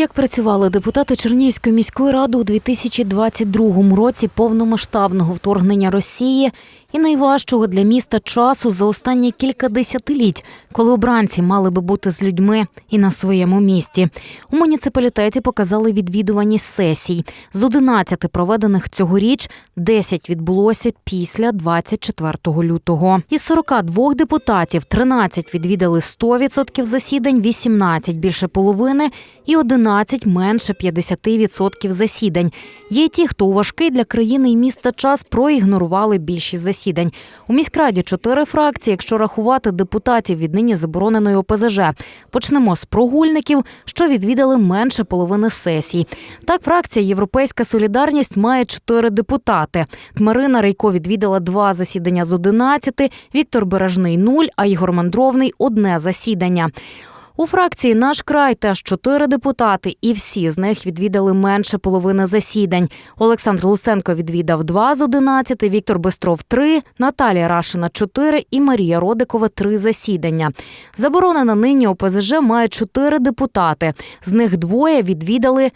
Як працювали депутати Чернігівської міської ради у 2022 році повномасштабного вторгнення Росії і найважчого для міста часу за останні кілька десятиліть, коли обранці мали би бути з людьми і на своєму місці. У муніципалітеті показали відвідуваність сесій. З 11 проведених цьогоріч 10 відбулося після 24 лютого. Із 42 депутатів 13 відвідали 100% засідань, 18 – більше половини і 11 – менше 50% засідань. Є й ті, хто у важкий для країни і міста час проігнорували більшість засідань. У міськраді чотири фракції, якщо рахувати депутатів від нині забороненої ОПЗЖ. Почнемо з прогульників, що відвідали менше половини сесій. Так, фракція Європейська Солідарність має чотири депутати. Марина Рейко відвідала два засідання з 11, Віктор Бережний – нуль, а Ігор Мандровний – одне засідання. У фракції наш край теж чотири депутати, і всі з них відвідали менше половини засідань. Олександр Лусенко відвідав два з 11, Віктор Бестров три, Наталія Рашина чотири і Марія Родикова три засідання. Заборонена нині ОПЗЖ має чотири депутати. З них двоє відвідали.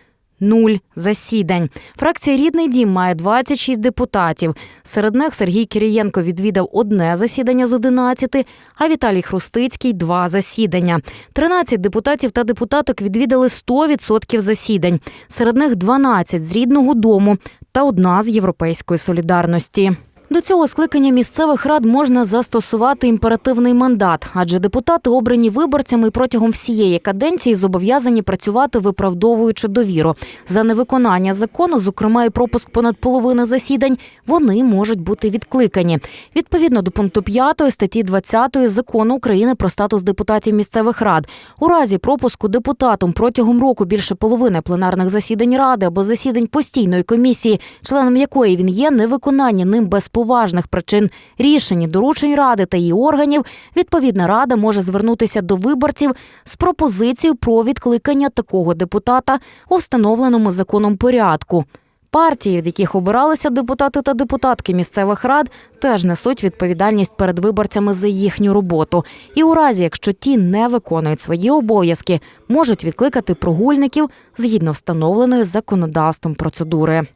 Нуль засідань. Фракція Рідний дім має 26 депутатів. Серед них Сергій Кирієнко відвідав одне засідання з 11, а Віталій Хрустицький два засідання. 13 депутатів та депутаток відвідали 100% засідань. Серед них 12 з рідного дому та одна з європейської солідарності. До цього скликання місцевих рад можна застосувати імперативний мандат, адже депутати обрані виборцями протягом всієї каденції зобов'язані працювати, виправдовуючи довіру. За невиконання закону, зокрема і пропуск понад половини засідань, вони можуть бути відкликані. Відповідно до пункту 5 статті 20 закону України про статус депутатів місцевих рад. У разі пропуску депутатом протягом року більше половини пленарних засідань ради або засідань постійної комісії, членом якої він є, невиконання ним без поважних причин рішень доручень ради та її органів, відповідна рада може звернутися до виборців з пропозицією про відкликання такого депутата у встановленому законом порядку. Партії, від яких обиралися депутати та депутатки місцевих рад, теж несуть відповідальність перед виборцями за їхню роботу. І у разі, якщо ті не виконують свої обов'язки, можуть відкликати прогульників згідно встановленої законодавством процедури.